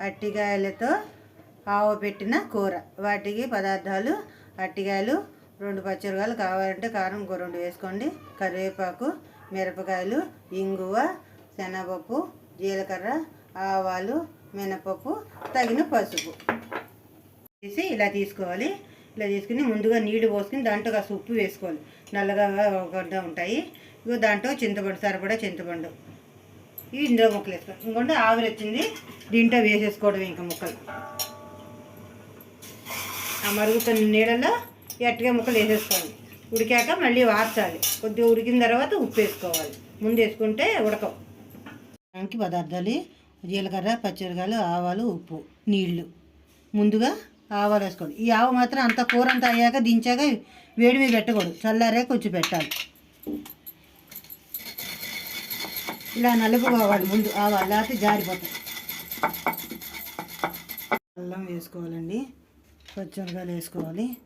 అట్టికాయలతో ఆవ పెట్టిన కూర. వాటికి పదార్థాలు అట్టికాయలు రెండు పచ్చిరకాయలు కావాలంటే కారం ఇంకో రెండు వేసుకోండి. కరివేపాకు మిరపకాయలు ఇంగువ శనగపప్పు జీలకర్ర ఆవాలు మినపప్పు తగిన పసుపు తీసి ఇలా తీసుకోవాలి. ఇలా తీసుకుని ముందుగా నీళ్ళు పోసుకుని దాంట్లో కాస్త ఉప్పు వేసుకోవాలి. నల్లగా ఒకటి ఉంటాయి. ఇగో దాంట్లో చింతపండు సరిపడా చింతపండు. ఇవి ఇందులో ముక్కలు వేసుకోవాలి ఇంకొంటే ఆవిరి వచ్చింది. దీంట్లో వేసేసుకోవడం ఇంకా ముక్కలు. ఆ మరుగుతున్న నీడలో ఎట్టుగా ముక్కలు వేసేసుకోవాలి. ఉడికాక మళ్ళీ వార్చాలి. కొద్దిగా ఉడికిన తర్వాత ఉప్పు వేసుకోవాలి. ముందు వేసుకుంటే ఉడకవు. దానికి పదార్థాలు జీలకర్ర పచ్చిమిరకాయలు ఆవాలు ఉప్పు నీళ్ళు. ముందుగా ఆవాలు వేసుకోండి ఈ ఆవు మాత్రం అంత కూర అంతా అయ్యాక దించాక వేడి మీద పెట్టకూడదు. చల్లారే కొంచెం పెట్టాలి. ఇలా నలుపుకోవాలి. ముందు ఆవాలి లేకపోతే జారిపోతాయి. అల్లం వేసుకోవాలండి. పచ్చిమిరకాయలు వేసుకోవాలి.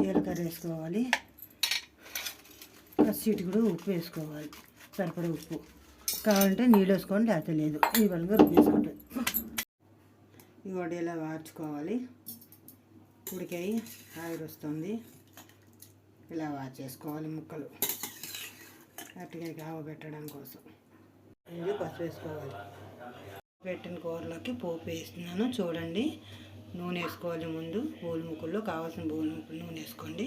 జీలకర్ర వేసుకోవాలి. కూడా ఉప్పు వేసుకోవాలి. సరిపడ ఉప్పు. కావాలంటే నీళ్ళు వేసుకోండి లేకపోతే లేదు. ఈ ఉప్పు రుబ్బేసుకుంటుంది ఇవాడు ఇలా వార్చుకోవాలి. ఉడికాయి ఆవిరి వస్తుంది. ఇలా వాచేసుకోవాలి ముక్కలు. అట్టుగా కావ పెట్టడం కోసం. ఇది పసుపు వేసుకోవాలి. పెట్టిన కూరలోకి పోపు వేస్తున్నాను చూడండి. నూనె వేసుకోవాలి ముందు. పూల ముక్కల్లో కావాల్సిన పూల ముక్కలు నూనె వేసుకోండి.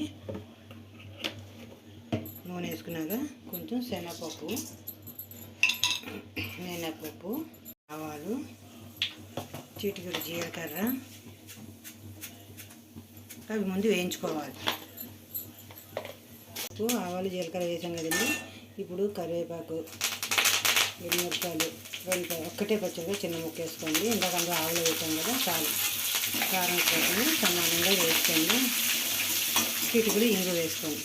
నూనె వేసుకున్నాక కొంచెం శనగపప్పు మినపప్పు ఆవాలు చిటికెడు జీలకర్ర. అవి ముందు వేయించుకోవాలి. ఆవాలు జీలకర్ర వేసాం కదండి. ఇప్పుడు కరివేపాకు మిరపకాయలు రెండు ఒక్కటే పచ్చడిగా చిన్న ముక్క వేసుకోండి. ఇందాక అందులో ఆవులు వేసాం కదా చాలు. కారం కోసం సమానంగా వేసుకోండి. చిటికుడు ఇంగు వేసుకోండి.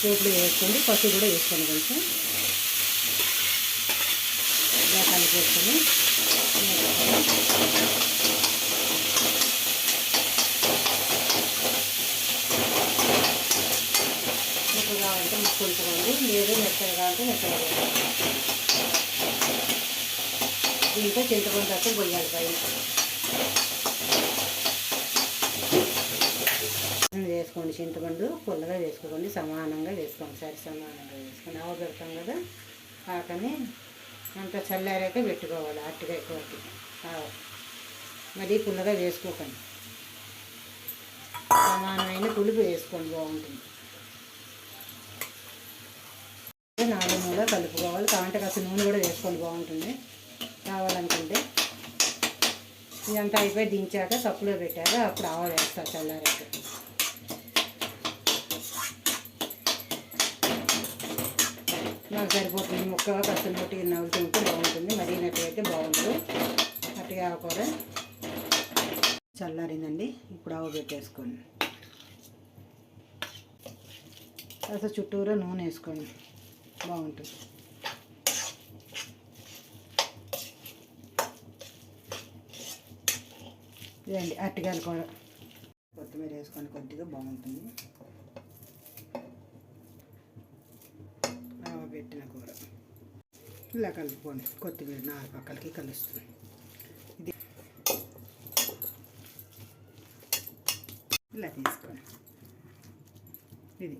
పోపులు వేసుకోండి పసుపు కూడా వేసుకోండి కొంచెం. ఇలా కలిపేసుకొని ముక్క లేదు మెత్తగా కావాలంటే మెత్తగా దీంట్లో చింతపండు తక్కువ పోయాలి పైన. వేసుకోండి చింతపండు. పుల్లగా వేసుకోకండి సమానంగా వేసుకోండి. సరి సమానంగా వేసుకొని ఆవ పెడతాం కదా కాకని అంత చల్లారాక పెట్టుకోవాలి. అట్టుగా ఎక్కువ మరీ పుల్లగా వేసుకోకండి. సమానమైన పులుపు వేసుకోండి. బాగుంటుంది నాలుగు మూల కలుపుకోవాలి కావాలంటే కాస్త నూనె కూడా వేసుకోండి బాగుంటుంది. కావాలనుకుంటే. ఇదంతా అయిపోయి దించాక తప్పులో పెట్టాక అప్పుడు ఆవాలు వేస్తారు చల్లారాక నాకు సరిపోతుంది. ముక్క కష్టం పెట్టి నవ్వుతూ ఉంటే బాగుంటుంది. మరిగినట్టయితే బాగుంటుంది అట్టుగా ఆవకూర చల్లారిందండి. ఇప్పుడు ఆవు పెట్టేసుకోండి. కాస్త చుట్టూరా నూనె వేసుకోండి. బాగుంటుంది. ఇదండి అరటికాయలు కూడా కొత్తిమీర వేసుకొని కొద్దిగా బాగుంటుంది. ఆవ పెట్టిన కూర. ఇలా కలుపుకోండి. కొత్తిమీర నాలుగు పక్కలకి కలుస్తుంది. ఇది ఇలా తీసుకోండి. ఇది.